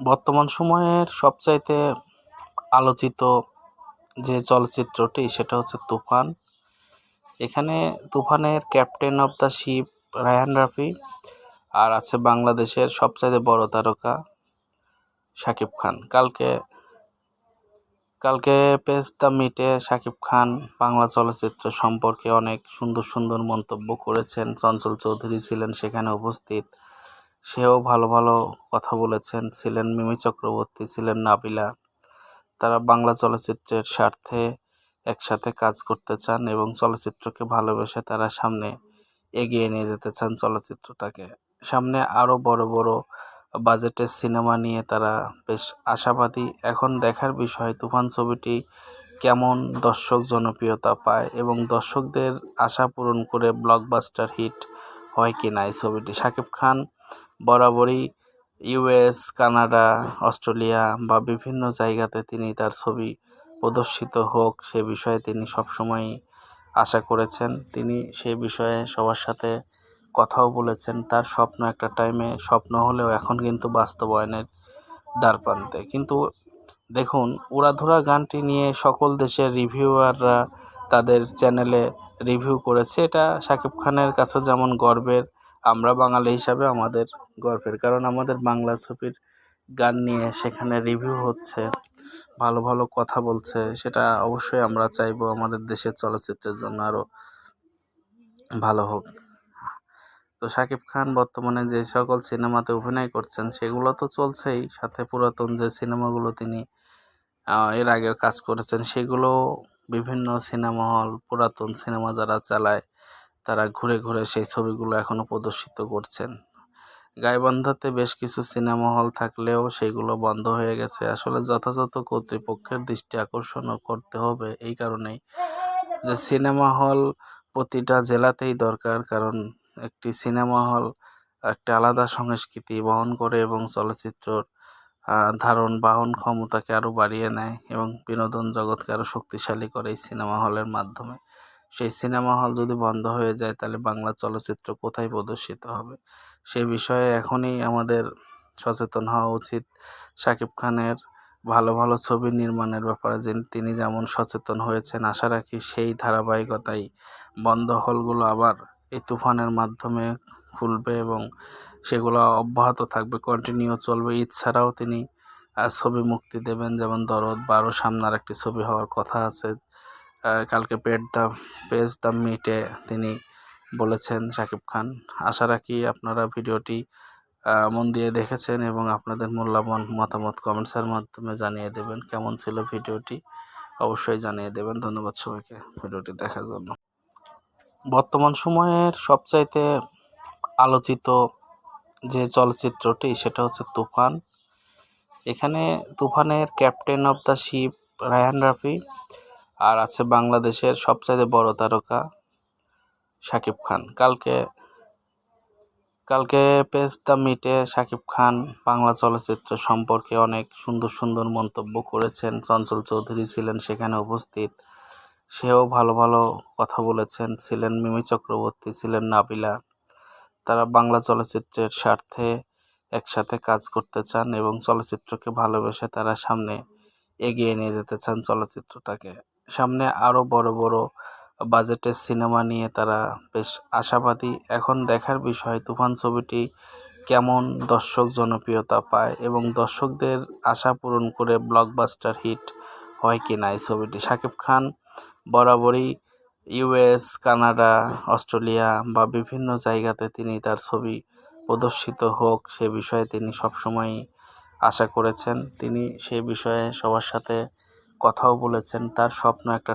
বর্তমান সময়ের সবচাইতে আলোচিত যে চলচ্চিত্রটি, সেটা হচ্ছে তুফান। এখানে তুফানের captain of the ship Rayan Rafi আর আছে বাংলাদেশের সবচাইতে বড় তারকা শাকিব খান। কালকে কালকে পেজ দ্য মিটে শাকিব খান বাংলা চলচ্চিত্র সম্পর্কে অনেক সুন্দর সুন্দর মন্তব্য করেছেন। চঞ্চল চৌধুরী ছিলেন সেখানে উপস্থিত। সেও ভালো ভালো কথা বলেছেন। ছিলেন মিমি চক্রবর্তী, ছিলেন নাবিলা। তারা বাংলা চলচ্চিত্রের স্বার্থে একসাথে কাজ করতে চান এবং চলচ্চিত্রকে ভালোবেসে তারা সামনে এগিয়ে নিয়ে যেতে চান চলচ্চিত্রটাকে। সামনে আরও বড় বড় বাজেটের সিনেমা নিয়ে তারা বেশ আশাবাদী। এখন দেখার বিষয়, তুফান ছবিটি কেমন দর্শক জনপ্রিয়তা পায় এবং দর্শকদের আশা পূরণ করে ব্লকবাস্টার হিট হয় কি না এই ছবিটি? শাকিব খান বরাবরই ইউএস কানাডা, অস্ট্রেলিয়া বা বিভিন্ন জায়গাতে তিনি তার ছবি প্রদর্শিত হোক সে বিষয়ে তিনি সবসময়ই আশা করেছেন। তিনি সে বিষয়ে সবার সাথে কথাও বলেছেন, তার স্বপ্ন একটা টাইমে, স্বপ্ন হলেও এখন কিন্তু বাস্তবায়নের দ্বারপ্রান্তে। কিন্তু দেখুন, উড়াধুরা গানটি নিয়ে সকল দেশের রিভিউয়াররা তাদের চ্যানেলে রিভিউ করেছে। এটা শাকিব খানের কাছে যেমন গর্বের, আমরা বাঙালি হিসাবে আমাদের গর্বের, কারণ আমাদের বাংলা ছবির গান নিয়ে সেখানে রিভিউ হচ্ছে, ভালো ভালো কথা বলছে, সেটা অবশ্যই আমরা চাইব আমাদের দেশের চলচ্চিত্রের জন্য আরও ভালো হোক। তো শাকিব খান বর্তমানে যে সকল সিনেমাতে অভিনয় করছেন, সেগুলো তো চলছেই, সাথে পুরাতন যে সিনেমাগুলো তিনি এর আগেও কাজ করেছেন, সেগুলো বিভিন্ন সিনেমা হল, পুরাতন সিনেমা যারা চালায়, তারা ঘুরে ঘুরে সেই ছবিগুলো এখনও প্রদর্শিত করছেন। গাইবান্ধাতে বেশ কিছু সিনেমা হল থাকলেও সেগুলো বন্ধ হয়ে গেছে। আসলে যথাযথ কর্তৃপক্ষের দৃষ্টি আকর্ষণ করতে হবে এই কারণেই যে সিনেমা হল প্রতিটা জেলাতেই দরকার, কারণ একটি সিনেমা হল একটা আলাদা সংস্কৃতি বহন করে এবং চলচ্চিত্রর ধারণ, বাহন ক্ষমতাকে আরও বাড়িয়ে নেয় এবং বিনোদন জগৎকে আরও শক্তিশালী করে এই সিনেমা হলের মাধ্যমে। সেই সিনেমা হল যদি বন্ধ হয়ে যায়, তাহলে বাংলা চলচ্চিত্র কোথায় প্রদর্শিত হবে? সে বিষয়ে এখনই আমাদের সচেতন হওয়া উচিত। শাকিব খানের ভালো ভালো ছবি নির্মাণের ব্যাপারে যে তিনি যেমন সচেতন হয়েছেন, আশা রাখি সেই ধারাবাহিকতাই বন্ধ হলগুলো আবার এই তুফানের মাধ্যমে খুলবে এবং সেগুলো অব্যাহত থাকবে কন্টিনিউ চলবে। ঈদ ছাড়াও তিনি ছবি মুক্তি দেবেন, যেমন দরদ বারো, সামনার একটি ছবি হওয়ার কথা আছে। কালকে পেট দ্য পেজ দ্য মিটে তিনি বলেছেন, শাকিব খান, আশা রাখি আপনারা ভিডিওটি মন দিয়ে দেখেছেন এবং আপনাদের মূল্যবান মতামত কমেন্টসের মাধ্যমে জানিয়ে দেবেন। কেমন ছিল ভিডিওটি? অবশ্যই জানিয়ে দেবেন। ধন্যবাদ সবাইকে ভিডিওটি দেখার জন্য। বর্তমান সময়ের সবচাইতে আলোচিত যে চলচ্চিত্রটি, সেটা হচ্ছে তুফান। এখানে তুফানের captain of the ship Raihan Rafi আর আছে বাংলাদেশের সবচাইতে বড় তারকা শাকিব খান। কালকে কালকে পেজ দ্য মিটে শাকিব খান বাংলা চলচ্চিত্র সম্পর্কে অনেক সুন্দর সুন্দর মন্তব্য করেছেন। চঞ্চল চৌধুরী ছিলেন সেখানে উপস্থিত। সেও ভালো ভালো কথা বলেছেন। ছিলেন মিমি চক্রবর্তী, ছিলেন নাবিলা। তারা বাংলা চলচ্চিত্রের স্বার্থে একসাথে কাজ করতে চান এবং চলচ্চিত্রকে ভালোবেসে তারা সামনে এগিয়ে নিয়ে যেতে চান চলচ্চিত্রটাকে। সামনে আরও বড় বড় বাজেটের সিনেমা নিয়ে তারা বেশ আশাবাদী। এখন দেখার বিষয়, তুফান ছবিটি কেমন দর্শক জনপ্রিয়তা পায় এবং দর্শকদের আশা পূরণ করে ব্লকবাস্টার হিট হয় কি না এই ছবিটি? শাকিব খান বরাবরই ইউএস কানাডা, অস্ট্রেলিয়া বা বিভিন্ন জায়গাতে তিনি তার ছবি প্রদর্শিত হোক, সে বিষয়ে তিনি সবসময়ই আশা করেছেন। তিনি সে বিষয়ে সবার সাথে কথাও বলেছেন। তার স্বপ্ন একটা